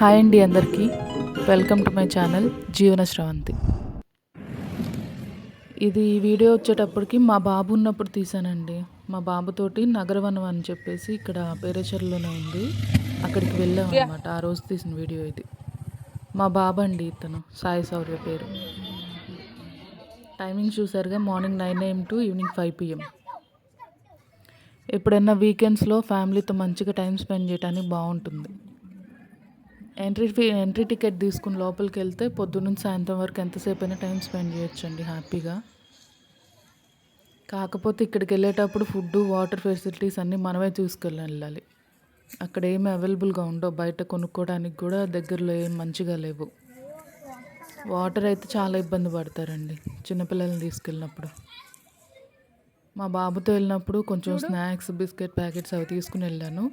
Hi అండి అందరికీ. Welcome to my channel జీవన శ్రవంతి. ఇది వీడియో వచ్చేటప్పటికి మా బాబు ఉన్నప్పుడు తీసానండి. మా బాబుతోటి నగరవనం అని చెప్పేసి ఇక్కడ పేరేచర్లోనే ఉంది. అక్కడికి వెళ్ళాం అనమాట ఆ రోజు తీసిన వీడియో ఇది. మా బాబు అండి ఇతను సాయి సౌర్య పేరు. టైమింగ్ చూసారుగా morning nine AM to evening five PM. ఎప్పుడైనా వీకెండ్స్లో ఫ్యామిలీతో మంచిగా టైం స్పెండ్ చేయడానికి బాగుంటుంది. ఎంట్రీ ఫీ ఎంట్రీ టికెట్ తీసుకుని లోపలికి వెళ్తే పొద్దున్నుంచి సాయంత్రం వరకు ఎంతసేపు అయినా టైం స్పెండ్ చేయొచ్చండి హ్యాపీగా. కాకపోతే ఇక్కడికి వెళ్ళేటప్పుడు ఫుడ్ వాటర్ ఫెసిలిటీస్ అన్నీ మనమే చూసుకెళ్ళి వెళ్ళాలి. అక్కడ ఏమి అవైలబుల్గా ఉండవు. బయట కొనుక్కోవడానికి కూడా దగ్గరలో ఏం మంచిగా లేవు. వాటర్ అయితే చాలా ఇబ్బంది పడతారండి చిన్నపిల్లల్ని తీసుకెళ్ళినప్పుడు. మా బాబుతో వెళ్ళినప్పుడు కొంచెం స్నాక్స్ బిస్కెట్ ప్యాకెట్స్ అవి తీసుకుని వెళ్ళాను.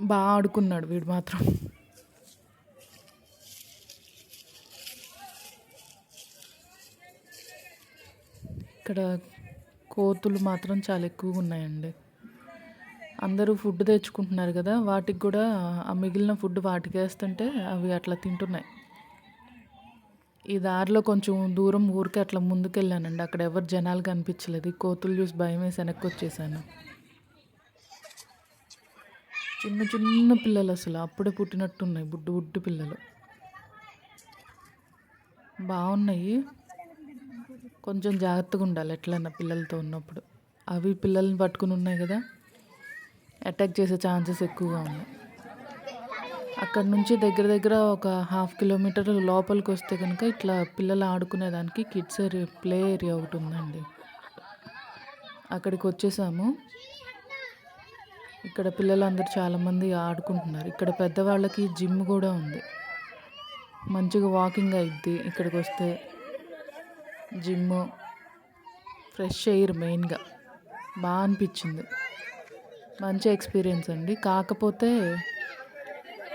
బాగా ఆడుకున్నాడు వీడు మాత్రం. ఇక్కడ కోతులు మాత్రం చాలా ఎక్కువగా ఉన్నాయండి. అందరూ ఫుడ్ తెచ్చుకుంటున్నారు కదా వాటికి కూడా ఆ మిగిలిన ఫుడ్ వాటికి వేస్తుంటే అవి అట్లా తింటున్నాయి. ఈ దారిలో కొంచెం దూరం ఊరికి అట్లా ముందుకెళ్ళానండి. అక్కడ ఎవరు జనాలు కనిపించలేదు. ఈ కోతులు చూసి భయం వేసి వెనక్కి వచ్చేసాను. చిన్న చిన్న పిల్లలు అసలు. అప్పుడే పుట్టినట్టున్నాయి బుడ్డు బుడ్డు పిల్లలు. బాగున్నాయి. కొంచెం జాగ్రత్తగా ఉండాలి ఎట్లన్నా పిల్లలతో ఉన్నప్పుడు. అవి పిల్లల్ని పట్టుకుని ఉన్నాయి కదా. అటాక్ చేసే ఛాన్సెస్ ఎక్కువగా ఉన్నాయి. అక్కడ నుంచి దగ్గర దగ్గర ఒక హాఫ్ కిలోమీటర్ లోపలికి వస్తే కనుక ఇట్లా పిల్లలు ఆడుకునేదానికి కిడ్స్ ఏరియా ప్లే ఏరియా ఒకటి ఉందండి. అక్కడికి వచ్చేసాము. ఇక్కడ పిల్లలందరూ చాలామంది ఆడుకుంటున్నారు. ఇక్కడ పెద్దవాళ్ళకి జిమ్ కూడా ఉంది. మంచిగా వాకింగ్ అయిద్ది. ఇక్కడికి వస్తే జిమ్ ఫ్రెష్ ఎయిర్ మెయిన్గా. బాగా అనిపించింది. మంచి ఎక్స్పీరియన్స్ అండి. కాకపోతే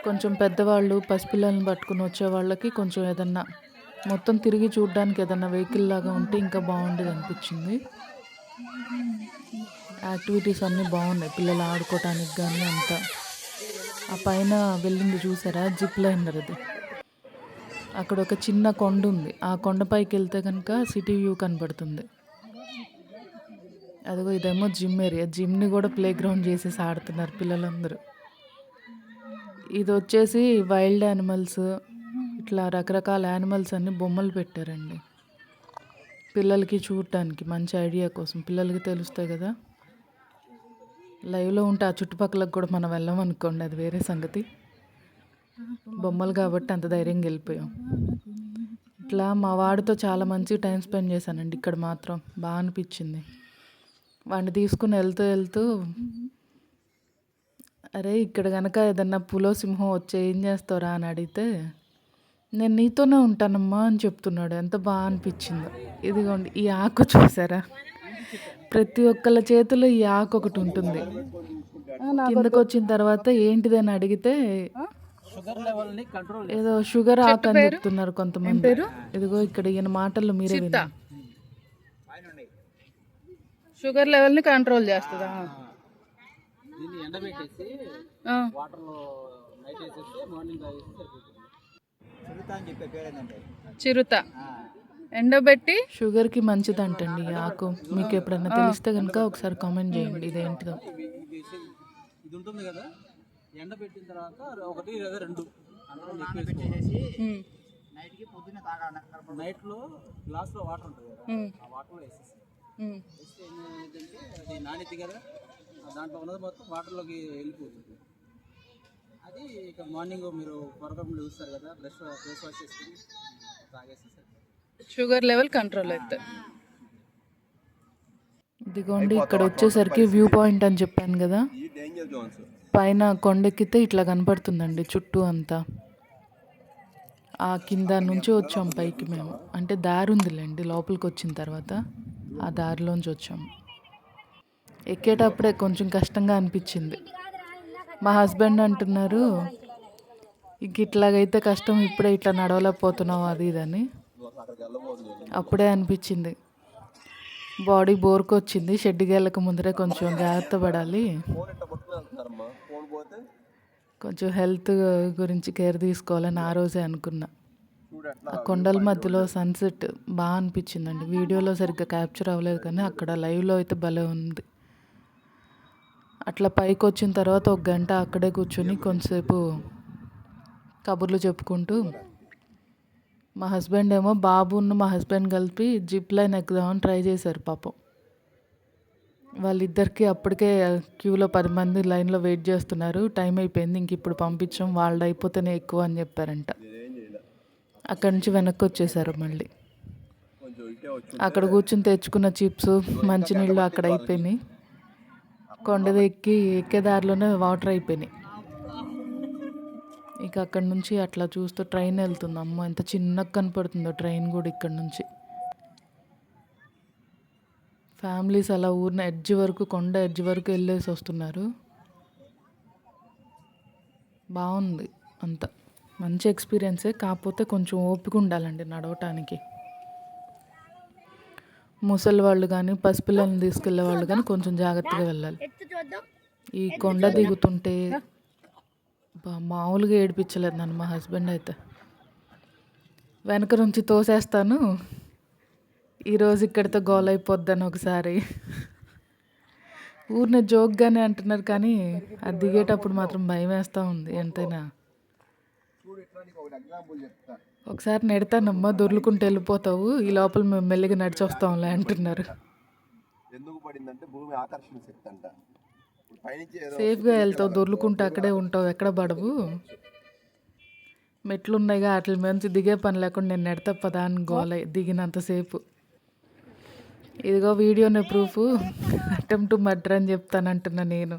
కొంచెం పెద్దవాళ్ళు పసిపిల్లల్ని పట్టుకుని వచ్చే వాళ్ళకి కొంచెం ఏదన్నా మొత్తం తిరిగి చూడడానికి ఏదన్నా వెహికల్ లాగా ఉంటే ఇంకా బాగుండేది అనిపించింది. యాక్టివిటీస్ అన్నీ బాగున్నాయి. పిల్లలు ఆడుకోవటానికి కానీ అంతా. ఆ పైన వెళ్ళింది చూసారా? జిప్ లైనర్ అది అక్కడ ఒక చిన్న కొండ ఉంది. ఆ కొండపైకి వెళ్తే కనుక సిటీ వ్యూ కనబడుతుంది అదిగో ఇదేమో జిమ్ ఏరియా. జిమ్ని కూడా ప్లే గ్రౌండ్ చేసేసి ఆడుతున్నారు పిల్లలందరూ. ఇది వచ్చేసి వైల్డ్ యానిమల్స్. ఇట్లా రకరకాల యానిమల్స్ అన్ని బొమ్మలు పెట్టారండి. పిల్లలకి చూడటానికి మంచి ఐడియా కోసం పిల్లలకి తెలుస్తాయి కదా. లైవ్లో ఉంటే ఆ చుట్టుపక్కలకు కూడా మనం వెళ్ళాం అనుకోండి అది వేరే సంగతి. బొమ్మలు కాబట్టి అంత ధైర్యంగా వెళ్ళిపోయాం. ఇట్లా మా వాడితో చాలా మంచి టైం స్పెండ్ చేశానండి ఇక్కడ మాత్రం బాగా అనిపించింది. వాడిని తీసుకుని వెళ్తూ వెళ్తూ అరే ఇక్కడ కనుక ఏదన్నా పులో సింహం వచ్చి ఏం చేస్తారా అని అడిగితే నేను నీతోనే ఉంటానమ్మా అని చెప్తున్నాడు. ఎంత బాగా అనిపించిందో. ఇదిగోండి ఈ ఆకు చూసారా? ప్రతి ఒక్కళ్ళ చేతిలో ఈ ఆకు ఒకటి ఉంటుంది. కిందకు వచ్చిన తర్వాత ఏంటిదని అడిగితే ఏదో షుగర్ ఆకు అని చెప్తున్నారు కొంతమంది. ఇదిగో ఇక్కడ ఈయన మాటలు మీరే వినండి. షుగర్ లెవెల్ని కంట్రోల్ చేస్తుందా? ఎండబెట్టేసి. వాటర్లో నైట్ వేసేస్తే మార్నింగ్ చిరుత అని చెప్పే పేరు ఏంటంటే? చిరుత. ఎండబెట్టి షుగర్కి మంచిదంటండి ఈ ఆకు. మీకు ఎప్పుడైనా తెలిస్తే కనుక ఒకసారి కామెంట్ చేయండి. ఇదేంటిదో. ఇది ఇది ఉంటుంది కదా? ఎండబెట్టిన తర్వాత ఒకటి లేదా రెండు. ఉమ్, నైట్లో గ్లాస్లో వాటర్ ఉంటుంది కదా? ఉమ్, ఆ వాటర్లో వేసేసి ఉమ్. వేస్తే ఏమైందంటే అది నాణ్యత కదా? ఆ దాంట్లో ఉన్నది మొత్తం వాటర్లోకి వెళ్ళిపోతుంది. అది ఇక మార్నింగ్ మీరు చూస్తారు కదా బ్రష్ ఫేస్ వాష్ చేసుకుని తాగేస్తే సరిపోతుంది షుగర్ లెవెల్ కంట్రోల్ అవుతుంది ఇదిగోండి ఇక్కడ వచ్చేసరికి వ్యూ పాయింట్ అని చెప్పాను కదా. పైన కొండెక్కితే ఇట్లా కనపడుతుందండి చుట్టూ అంతా. ఆ కింద నుంచి వచ్చాం పైకి మేము. అంటే దారి ఉందిలేండి లోపలికి వచ్చిన తర్వాత. ఆ దారిలోంచి వచ్చాము ఎక్కేటప్పుడే కొంచెం కష్టంగా అనిపించింది. మా హస్బెండ్ అంటున్నారు ఇంక ఇట్లాగైతే కష్టం ఇప్పుడే ఇట్లా నడవలేకపోతున్నావు అది ఇదని. అప్పుడే అనిపించింది. బాడీ బోర్కి వచ్చింది షెడ్కి వెళ్ళక ముందరే కొంచెం జాగ్రత్త పడాలి. కొంచెం హెల్త్ గురించి కేర్ తీసుకోవాలని ఆ రోజే అనుకున్నా. ఆ కొండల మధ్యలో సన్సెట్ బాగా అనిపించిందండి. వీడియోలో సరిగ్గా క్యాప్చర్ అవ్వలేదు కానీ అక్కడ లైవ్లో అయితే భలే ఉంది. అట్లా పైకి వచ్చిన తర్వాత ఒక గంట అక్కడే కూర్చొని కొంతసేపు కబుర్లు చెప్పుకుంటూ మా హస్బెండ్ ఏమో బాబును మా హస్బెండ్ కలిపి జిప్ లైన్ ఎక్కుదామని ట్రై చేశారు పాపం. వాళ్ళిద్దరికి అప్పటికే క్యూలో పది మంది లైన్లో వెయిట్ చేస్తున్నారు. టైం అయిపోయింది ఇంక ఇప్పుడు పంపించాం వాళ్ళు అయిపోతేనే ఎక్కువ అని చెప్పారంట. అక్కడి నుంచి వెనక్కి వచ్చేసారు మళ్ళీ. అక్కడ కూర్చుని తెచ్చుకున్న చిప్స్ మంచినీళ్ళు అక్కడ అయిపోయినాయి. కొండది ఎక్కి ఎక్కే దారిలోనే వాటర్ అయిపోయినాయి. ఇక అక్కడ నుంచి అట్లా చూస్తూ ట్రైన్ వెళ్తుంది. అమ్మ ఎంత చిన్నగా కనపడుతుందో ట్రైన్ కూడా ఇక్కడ నుంచి. ఫ్యామిలీస్ అలా ఊరిన ఎడ్జ్ వరకు కొండ ఎడ్జ్ వరకు వెళ్ళేసి వస్తున్నారు. బాగుంది అంత. మంచి ఎక్స్పీరియన్సే. కాకపోతే కొంచెం ఓపిక ఉండాలండి నడవటానికి. ముసలి వాళ్ళు కానీ పసిపిల్లల్ని తీసుకెళ్ళే వాళ్ళు కానీ కొంచెం జాగ్రత్తగా వెళ్ళాలి. ఈ కొండ దిగుతుంటే మామూలుగా ఏడిపించలేదు నన్ను మా హస్బెండ్ అయితే. వెనక నుంచి తోసేస్తాను. ఈరోజు ఇక్కడితో గోల్ అయిపోద్దని ఒకసారి. ఊరిని జోక్గానే అంటున్నారు కానీ అది దిగేటప్పుడు మాత్రం భయం వేస్తూ ఉంది ఎంతైనా. ఒకసారి నెడతానమ్మా దొర్లుకుంటూ వెళ్ళిపోతావు ఈ లోపల మేము మెల్లిగా నడిచి వస్తాంలే అంటున్నారు. ఎందుకు పడిందంటే భూమి ఆకర్షణ శక్తి అంట. సేఫ్గా వెళ్తావు దొర్లుకుంటూ అక్కడే ఉంటావు ఎక్కడ పడవు. మెట్లు ఉన్నాయిగా వాటి నుంచి దిగే పని లేకుండా నేను నెడతా పదా అని గోల దిగినంతసేపు ఇదిగో వీడియోనే ప్రూఫ్ అటెంప్ట్ మర్డర్ అని చెప్తానంటున్నా నేను.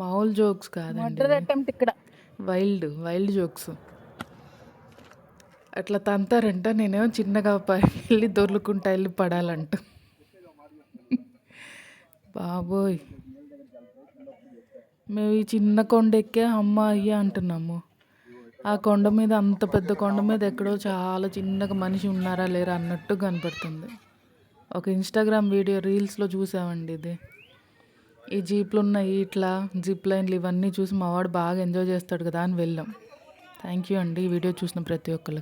మామూలు జోక్స్ కాదండి. మర్డర్ అటెంప్ట్ ఇక్కడ. వైల్డ్ వైల్డ్ జోక్స్ అట్లా తంతారంట. నేనేమో చిన్నగా వెళ్ళి దొర్లుకుంటా వెళ్ళి పడాలంట. బాబోయ్. మేము ఈ చిన్న కొండ ఎక్కే అమ్మ అయ్యా అంటున్నాము. ఆ కొండ మీద అంత పెద్ద కొండ మీద ఎక్కడో చాలా చిన్నగా మనిషి ఉన్నారా లేరా అన్నట్టు కనపడుతుంది. ఒక ఇన్స్టాగ్రామ్ వీడియో రీల్స్లో చూసామండి ఇది. ఈ జీప్లు ఉన్నాయి ఇట్లా జిప్ లైన్లు ఇవన్నీ చూసి మా వాడు బాగా ఎంజాయ్ చేస్తాడు కదా అని వెళ్ళాం. థ్యాంక్ యూ అండి ఈ వీడియో చూసిన ప్రతి ఒక్కరికి